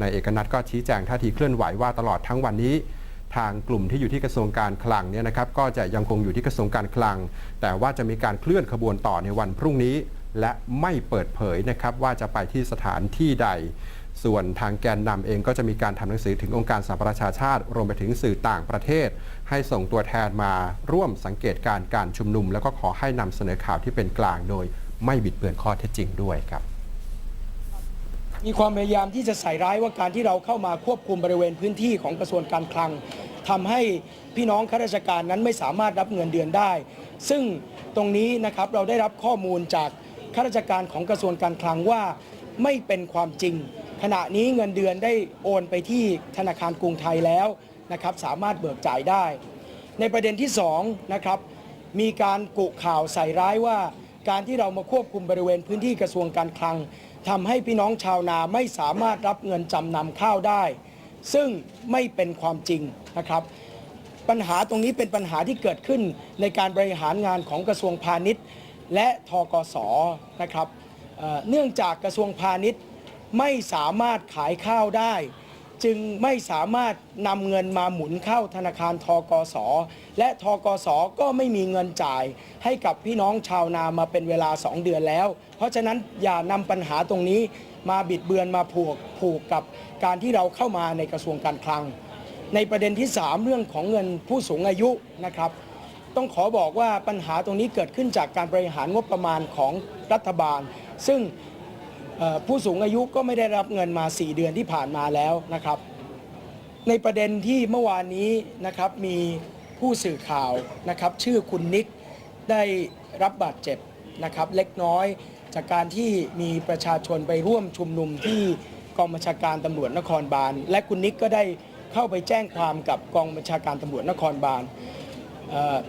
นายเอกนัทก็ชี้แจงท่าทีเคลื่อนไหวว่าตลอดทั้งวันนี้ทางกลุ่มที่อยู่ที่กระทรวงการคลังเนี่ยนะครับก็จะยังคงอยู่ที่กระทรวงการคลัง แต่ว่าจะมีการเคลื่อนขบวนต่อในวันพรุ่งนี้ และไม่เปิดเผยนะครับว่าจะไปที่สถานที่ใด ส่วนทางแกนนำเองก็จะมีการทำหนังสือถึงองค์การสหประชาชาติ รวมไปถึงสื่อต่างประเทศ ให้ส่งตัวแทนมาร่วมสังเกตการณ์การชุมนุม แล้วก็ขอให้นำเสนอข่าวที่เป็นกลางโดย ไม่บิดเบือนข้อเท็จจริงด้วยครับ มีความพยายามที่จะใส่ร้ายว่าการที่เราเข้ามาควบคุมบริเวณพื้นที่ของกระทรวงการคลังทำให้พี่น้องข้าราชการนั้นไม่สามารถรับเงินเดือนได้ ซึ่งตรงนี้นะครับเราได้รับข้อมูลจากข้าราชการของกระทรวงการคลังว่าไม่เป็นความจริง ขณะนี้เงินเดือนได้โอนไปที่ธนาคารกรุงไทยแล้วนะครับสามารถเบิกจ่ายได้ ในประเด็นที่2นะครับมีการกุข่าวใส่ร้ายว่าการที่เรามาควบคุมบริเวณพื้นที่กระทรวงการคลัง ทำให้พี่น้องชาวนาไม่สามารถรับเงินจำนำข้าวได้ ซึ่งไม่เป็นความจริงนะครับ ปัญหาตรงนี้เป็นปัญหาที่เกิดขึ้นในการบริหารงานของกระทรวงพาณิชย์ และทกสนะครับเอ่อเนื่องจากกระทรวงพาณิชย์ไม่สามารถขายข้าวได้ จึงไม่สามารถนำเงินมาหมุนเข้าธนาคารทกส และทกสก็ไม่มีเงินจ่าย ให้กับพี่น้องชาวนามาเป็นเวลา 2 เดือนแล้ว เพราะฉะนั้นอย่านำปัญหาตรงนี้มาบิดเบือนมาผูกผูกกับการที่เราเข้ามาในกระทรวงการคลัง ในประเด็นที่ 3 เรื่องของเงินผู้สูงอายุนะครับ ต้องขอบอกว่าปัญหาตรงนี้เกิดขึ้นจากการบริหารงบประมาณของรัฐบาล ซึ่ง ผู้สูงอายุก็ไม่ได้รับเงินมา 4 เดือนที่ผ่านมาแล้วนะครับ ในประเด็นที่เมื่อวานนี้นะครับมีผู้สื่อข่าวนะครับ ชื่อคุณนิกได้รับบาดเจ็บนะครับ เล็กน้อยจากการที่มีประชาชนไปร่วมชุมนุมที่กองบัญชาการตำรวจนครบาลและคุณนิกก็ได้เข้าไปแจ้งความกับกองบัญชาการตำรวจนครบาล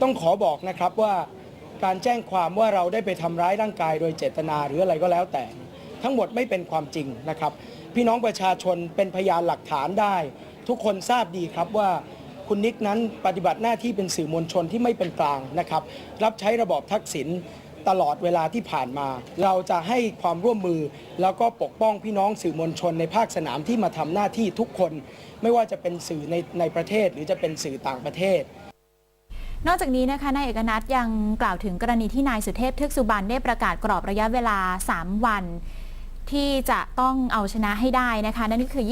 ต้องขอบอกนะครับว่าการแจ้งความว่าเราได้ไปทำร้ายร่างกายโดยเจตนาหรืออะไรก็แล้วแต่ ทั้งหมดไม่เป็นความจริงนะครับ พี่น้องประชาชนเป็นพยานหลักฐานได้ ทุกคนทราบดีครับว่าคุณนิกนั้นปฏิบัติหน้าที่เป็นสื่อมวลชนที่ไม่เป็นกลางนะครับ รับใช้ระบอบทักษิณตลอดเวลาที่ผ่านมา เราจะให้ความร่วมมือ แล้วก็ปกป้องพี่น้องสื่อมวลชนในภาคสนามที่มาทำหน้าที่ทุกคน ไม่ว่าจะเป็นสื่อในในประเทศหรือจะเป็นสื่อต่างประเทศนอกจากนี้นะคะนายเอกนัทยังกล่าวถึงกรณีที่นายสุเทพเทือกสุบรรณได้ประกาศกรอบระยะเวลา 3 วัน ที่จะต้องเอาชนะให้ได้นะคะ นั่นก็คือ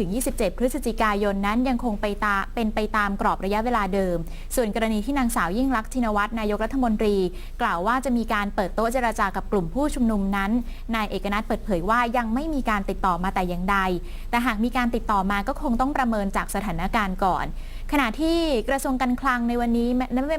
25-27 พฤศจิกายนนั้นยังคงไปตาเป็นไปตามกรอบระยะเวลาเดิม ส่วนกรณีที่นางสาวยิ่งลักษณ์ชินวัตรนายกรัฐมนตรี กล่าวว่าจะมีการเปิดโต๊ะเจรจากับกลุ่มผู้ชุมนุมนั้นนายเอกนัทเปิดเผยว่ายังไม่มีการติดต่อมาแต่อย่างใด แต่หากมีการติดต่อมาก็คงต้องประเมินจากสถานการณ์ก่อนขณะที่กระทรวงการคลังในวันนี้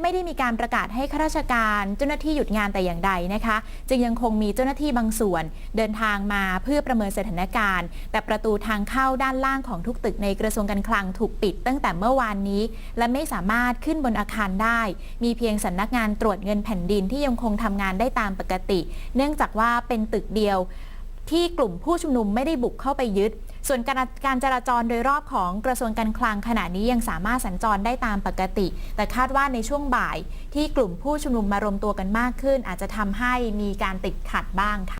ไม่ได้มีการประกาศให้ข้าราชการ เจ้าหน้าที่หยุดงานแต่อย่างใดนะคะ จึงยังคงมีเจ้าหน้าที่บางส่วน เดินทางมาเพื่อประเมินสถานการณ์ แต่ประตูทางเข้าด้านล่างของทุกตึกในกระทรวงการคลังถูกปิดตั้งแต่เมื่อวานนี้ และไม่สามารถขึ้นบนอาคารได้ มีเพียงสำนักงานตรวจเงินแผ่นดินที่ยังคงทำงานได้ตามปกติ เนื่องจากว่าเป็นตึกเดียวที่กลุ่มผู้ชุมนุมไม่ได้บุกเข้าไปยึด ส่วนการการจราจรโดยรอบของกระทรวงการคลังขณะนี้ยังสามารถสัญจรได้ตามปกติ แต่คาดว่าในช่วงบ่ายที่กลุ่มผู้ชุมนุมมารวมตัวกันมากขึ้น อาจจะทำให้มีการติดขัดบ้างค่ะ